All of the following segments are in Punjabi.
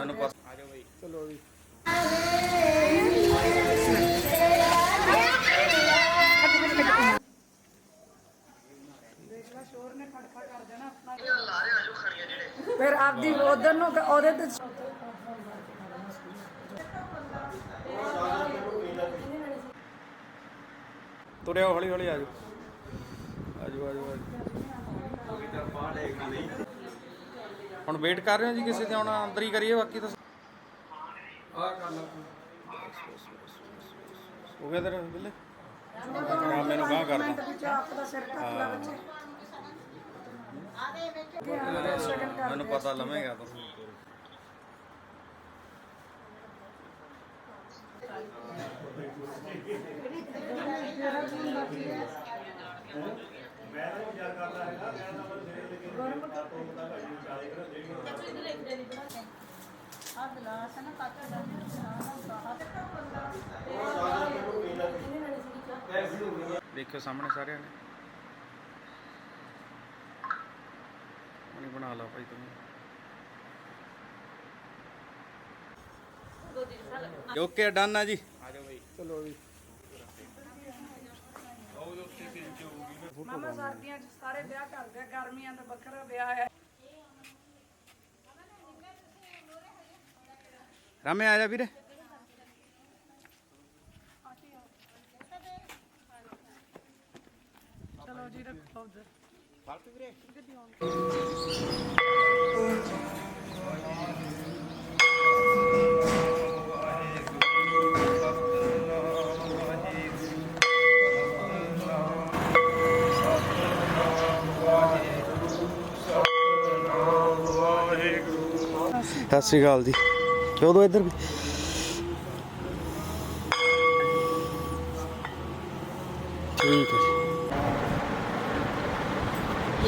ਮੈਨੂੰ ਪਸ ਆ ਜਾਓ ਬਈ ਚਲੋ ਜੀ ਫਿਰ ਆਪਦੀ ਉਧਰ ਨੂੰ ਉਹਦੇ ਤੇ ਤੁਰਿਓ ਹੌਲੀ ਹੌਲੀ ਆ ਜਾਓ ਆ ਜਾਓ ਆ ਜਾਓ। ਹੁਣ ਵੇਟ ਕਰ ਰਹੇ ਹੋ ਜੀ ਕਿਸੇ ਤੇ ਹੁਣ ਅੰਦਰ ਹੀ ਕਰੀਏ ਬਾਕੀ ਤਾਂ। ਆ ਕਰ ਲਾ ਹੋ ਗਿਆ ਤੇਰਾ ਬਿੱਲੇ? ਹਾਂ ਮੈਨੂੰ ਗਾਹ ਕਰਦਾ ਦਾ ਲਵੇਂਗਾ ਤੂੰ ਦੇਖਿਓ ਸਾਹਮਣੇ ਸਾਰਿਆਂ ਨੇ। ਪਾਣੀ ਬਣਾ ਲਾ ਭਾਈ ਤੂੰ। ਓਕੇ ਡਨ ਆ ਜੀ। ਆ ਜਾਓ ਭਾਈ। ਚਲੋ ਜੀ ਮਾਮਾ ਸਰਦੀਆਂ ਚ ਸਾਰੇ ਵਿਆਹ ਕਰਦੇ ਆ ਗਰਮੀਆਂ ਦਾ ਵੱਖਰਾ ਵਿਆਹ ਹੈ। ਰਾਮੇ ਆ ਜਾ ਵੀਰੇ। ਚਲੋ ਜੀ ਰੱਖੋ ਉਧਰ। ਸਤਿ ਸ਼੍ਰੀ ਅਕਾਲ ਜੀ। ਚੋਦੋ ਇੱਧਰ ਵੀ ਠੀਕ ਹੈ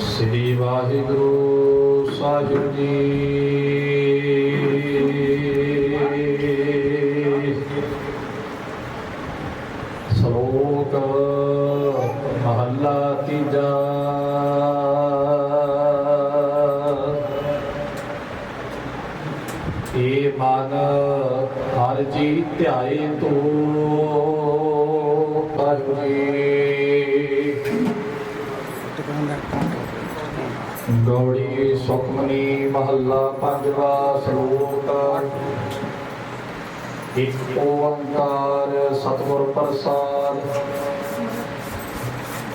ਸ੍ਰੀ ਵਾਹਿਗੁਰੂ ਸਾਹਿਬ ਜੀ। ਏ ਮਨ ਹਰ ਜੀ ਧਿਆਏ ਤੂੰ ਕਰੀ ਗੌੜੀ ਸੁਖਮਨੀ ਮਹੱਲਾ ਪੰਜਵਾ ਸ਼ਲੋਕ। ਇੱਕ ਓੰਕਾਰ ਸਤਿਗੁਰ ਪ੍ਰਸਾਦ।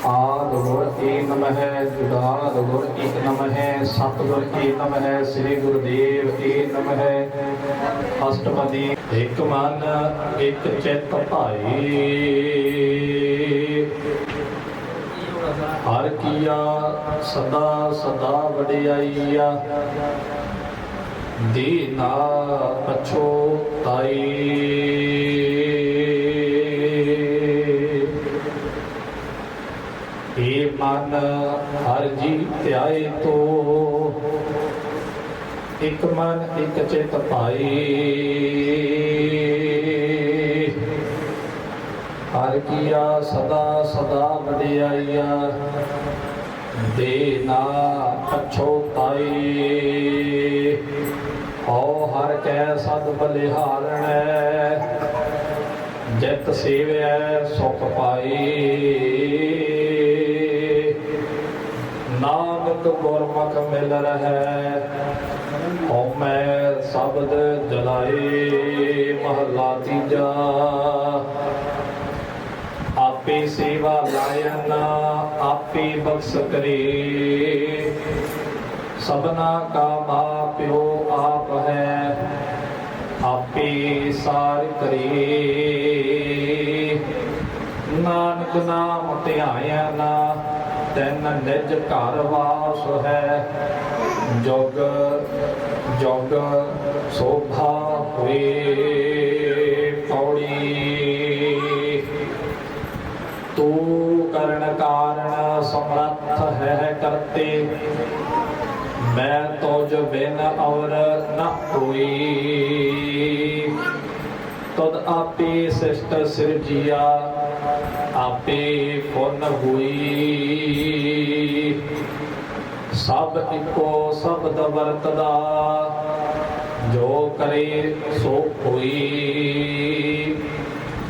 ਆਦ ਗੁਰ ਏ ਨਮਹਿ ਜੁਗਾਦ ਗੁਰ ਏਕ ਨਮਹਿ ਸਤਿਗੁਰ ਏ ਨਮਹਿ ਸ੍ਰੀ ਗੁਰਦੇਵ ਏ ਨਮਹਿ ਅਸ਼ਟਪਦੀ ਇੱਕ ਮਨ, ਇੱਕ ਚਿੱਤ ਭਾਈ। ਹਰ ਕੀਆ ਸਦਾ ਸਦਾ ਵਡਿਆਈਆ। ਦੀਨਾ ਪਛੋ ਤਾਈ। ਏ ਮਨ, ਹਰ ਜੀ ਧਿਆਏ ਤੋ। ਇਕ ਮਨ, ਇਕ ਚਿਤ ਪਾਈ ਹਰ ਕੀਆ ਸਦਾ ਸਦਾ ਵਡਿਆਈਆ। ਦੇ ਨਾ ਅਛੋ ਤਾਈ ਹਉ ਹਰ ਕੈ ਸਦ ਬਲਿਹਾਰਣੈ। ਜਿਤ ਸੇਵੈ ਸੁਖ ਪਾਈ ਨਾਨਕ ਗੁਰਮੁਖ ਮਿਲ ਰਹੈ ਹਉ ਸ਼ਬਦ ਜਲਾਏ ਮਹਲਾ ਤੀਜਾ। ਆਪੇ ਸੇਵਾ ਲਾਇਨ ਆਪੇ ਬਖਸ਼ ਕਰੇ। ਸਭਨਾ ਕਾ ਮਾਪਿਓ ਆਪ ਹੈ, ਆਪੇ ਸਾਰ ਕਰੇ। ਨਾਨਕ ਨਾਮ ਧਿਆਇਆ ਨਾ ਤੈਨ ਨਿਜ ਘਰ ਵਾਸ ਹੈ। ਜੋਗ ਜੋਗ ਸੋਭਾ ਹੋਏ ਪੌੜੀ। ਤੂੰ ਕਰਨ ਕਾਰਨ ਸਮਰੱਥ ਹੈ ਕਰਤੇ। ਮੈਂ ਤੁਝ ਬਿਨ ਔਰ ਨ ਹੋਈ ਤਦ ਆਪੇ ਸਿਸ਼ਟ ਸਿਰਜਿਆ, ਆਪੇ ਪੁੰਨ ਹੋਈ। ਸਭ ਇੱਕੋ ਸ਼ਬਦ ਵਰਤਦਾ, ਜੋ ਕਰੇ ਸੋ ਹੋਈ।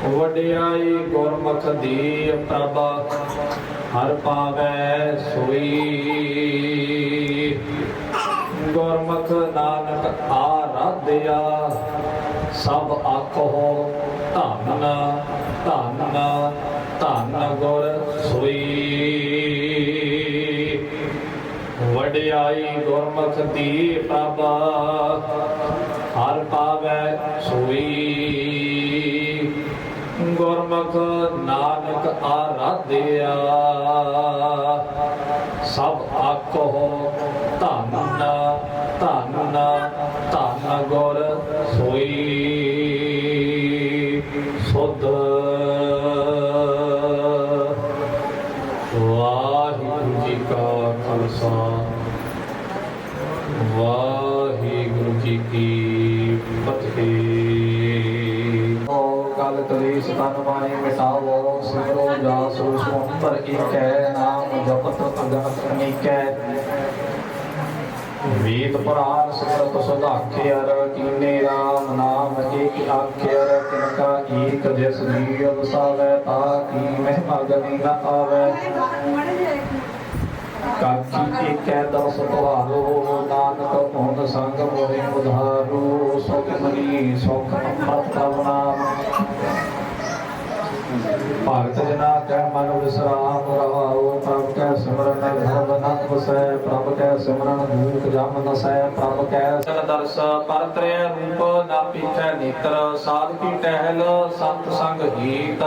ਵਡਿਆਈ ਗੁਰਮੁਖ ਦੀ ਪ੍ਰਭ, ਹਰ ਪਾਵੈ ਸੋਈ। ਗੁਰਮੁਖ ਨਾਨਕ ਆਰਾਧਿਆ, ਸਭ ਆਖੋ ਆਈ ਗੁਰਮੁਖ ਦੀ ਪ੍ਰਭ ਹਰ ਪਾਵੈ ਸੋਈ। ਗੁਰਮੁਖ ਨਾਨਕ ਆਰਾਧਿਆ। ਸਭ ਆਖੋ ਧੰਨ ਧੰਨ ਧੰਨ ਗੁਰ ਸੋਈ। ਸੁਧ ਵਾਹਿਗੁਰੂ ਜੀ ਕਾ ਖਾਲਸਾ। ਵਾਹਿਗੁਰੂ ਜੀ ਕੀ ਫਤਿਹ। ਓ ਕਲ ਕਲੇਸ਼ ਤਨ ਮਾਏ ਮਿਟਾਵੋ ਸਿਮਰੋ ਜਾਸੋ ਸੁੰਦਰ ਏਕੈ, ਨਾਮ ਜਪਤ ਅਗਨਤ ਅਨੇਕੈ। ਵੇਦ ਪੁਰਾਨ ਸਿਮਰਤ ਸੁਧਾਖਿਅਰ ਕੀਨੇ RAM ਨਾਮ ਏਕ ਆਖਿਅਰ ਕਿਨਕਾ ਏਕ ਜਿਸ ਜੀਵ ਵਸਾਵੈ ਤਾ ਕੀ ਮਹਿਮਾ ਗਨੀ ਨ ਆਵੈ। ਕਾਕੀ ਏਕੈ ਦਰਸ ਤੁਹਾਰੋ ਨਾਨਕ ਹੋਂਦ ਸੰਗ ਮੋਹਿ ਉਧਾਰੋ, ਸੁਖ ਮਨੀ ਸੁਖ ਅੰਮ੍ਰਿਤ ਪ੍ਰਭ ਨਾਮ। ਭਗਤ ਜਨਾ ਕੈ ਮਨ ਵਿਸਰਾਮ ਰਹਾਉ ਪ੍ਰਭ ਕੈ ਸਿਮਰਨ ਧਰਮ ਨਤ ਵਸੈ, ਪ੍ਰਭ ਕੈ ਸਿਮਰਨ ਧੂਪ ਜਮ ਨਸੈ, ਪ੍ਰਭ ਕੈ ਸਨ ਦਰਸ ਪਰਤ੍ਰੈ ਰੂਪ ਨਾ ਪੀਠੈ ਨੇਤਰ, ਸਾਧ ਕੀ ਟਹਿਲ, ਸੰਤ ਸੰਗ ਹੀਤ।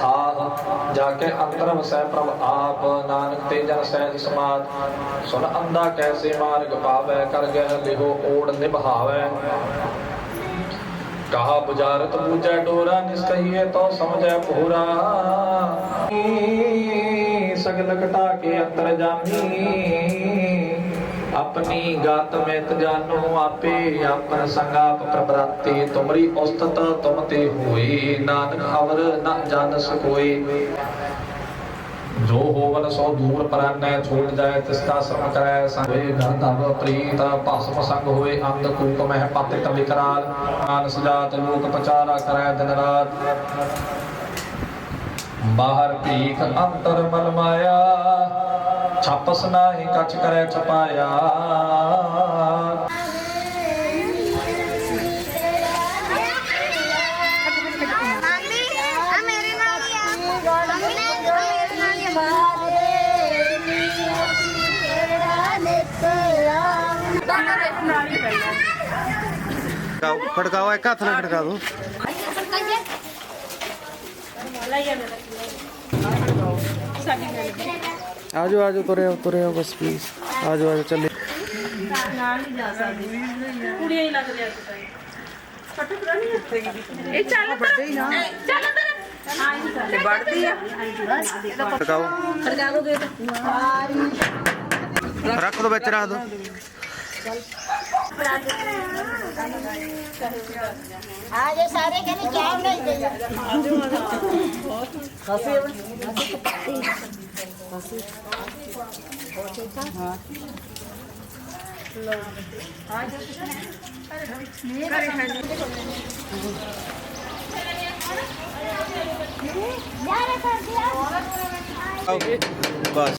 ਆਹ ਜਾ ਕੇ ਅੰਤਰ ਵਸੈ ਪ੍ਰਭ ਆਪ, ਨਾਨਕ ਤੇ ਜਨ ਸਹਿਜ ਸਮਾਦ। ਸੁਨ ਅੰਦਾ ਕੈਸੇ ਮਾਰਗ ਪਾਵੈ, ਕਰ ਗਹਿ ਲਿਹੋ ਓੜ ਨਿਭਾਵੈ। ਕਹਾ ਬੁਝਾਰਤ ਬੂਝੈ ਡੋਰਾ ਨਿਸਕਹੀਏ ਤੋ ਸਮਝੈ ਪੂਰਾ ਸਗਲ ਕਟਾ ਕੇ ਅੰਤਰ ਜਾਮੀ। ਆਪਣੀ ਗਤ ਮਿਤ ਜਾਨੋ ਆਪੇ ਆਪਨ ਸੰਗਾਪ ਪ੍ਰਬਰਾਤੇ ਤੁਮਰੀ ਉਸਤਤ ਤੁਮ ਤੇ ਹੋਈ ਨਾਨਕ ਅਵਰ ਨ ਜਾਣ ਸਕੋਈ ਜੋ ਹੋਵਨ ਸੋ ਦੂਰ ਪਰਾਨੈ ਛੋੜ ਜਾਏ ਤਿਸ ਕਾ ਕਰੈ। ਸੰਗੇ ਘਰ ਧਰ ਪ੍ਰੀਤ, ਭਸਮ ਸੰਗ ਹੋਏ ਅੰਧ ਕੂਪ ਮਹਿ ਪਤਿਤ ਵਿਕਰਾਲ ਮਾਨ ਸੁਜਾਤ ਲੋਕ ਪਚਾਰਾ ਕਰੈ ਦਿਨ ਰਾਤ। ਬਾਹਰ ਭੀਖ ਅੰਤਰ ਮਲ ਮਾਇਆ ਛਪਸ ਨਾਹੀ ਕਛ ਕਰੈ ਛਪਾਇਆ। ਮੰਮੀ ਆ ਮੇਰੇ ਨਾਲ ਹੀ ਆ। ਮੰਮੀ ਨੇ ਆ ਮੇਰੇ ਨਾਲ ਹੀ ਆ। ਖੜਕਾਓ ਇੱਕ ਹੱਥ ਨਾਲ ਖੜਕਾ ਦਿਓ। ਆਜੋ ਆਜੋ ਤੁਰੇ ਆਓ ਤੁਰੇ ਆਓ ਬਸ ਪਲੀਜ਼ ਆਜੋ ਆਜੋ ਚੱਲੇ ਕੁੜੀਆਂ ਹੀ ਲੱਗ ਰਿਹਾ ਸੀ ਆ ਜੇ ਸਾਰੇ ਕਹਿੰਦੇ ਚਾਹ ਬਣਾਈ ਦੇ ਖਾਸੀ ਹੈ ਖਾਸੀ ਹੋਰ ਠੀਕ ਹਾਂ ਲੋ ਆ ਜੇ ਕਿਸਨੇ ਕਰੇ ਹਾਂ। ਯਾਰ ਕਰ ਦਿਆ ਬਸ।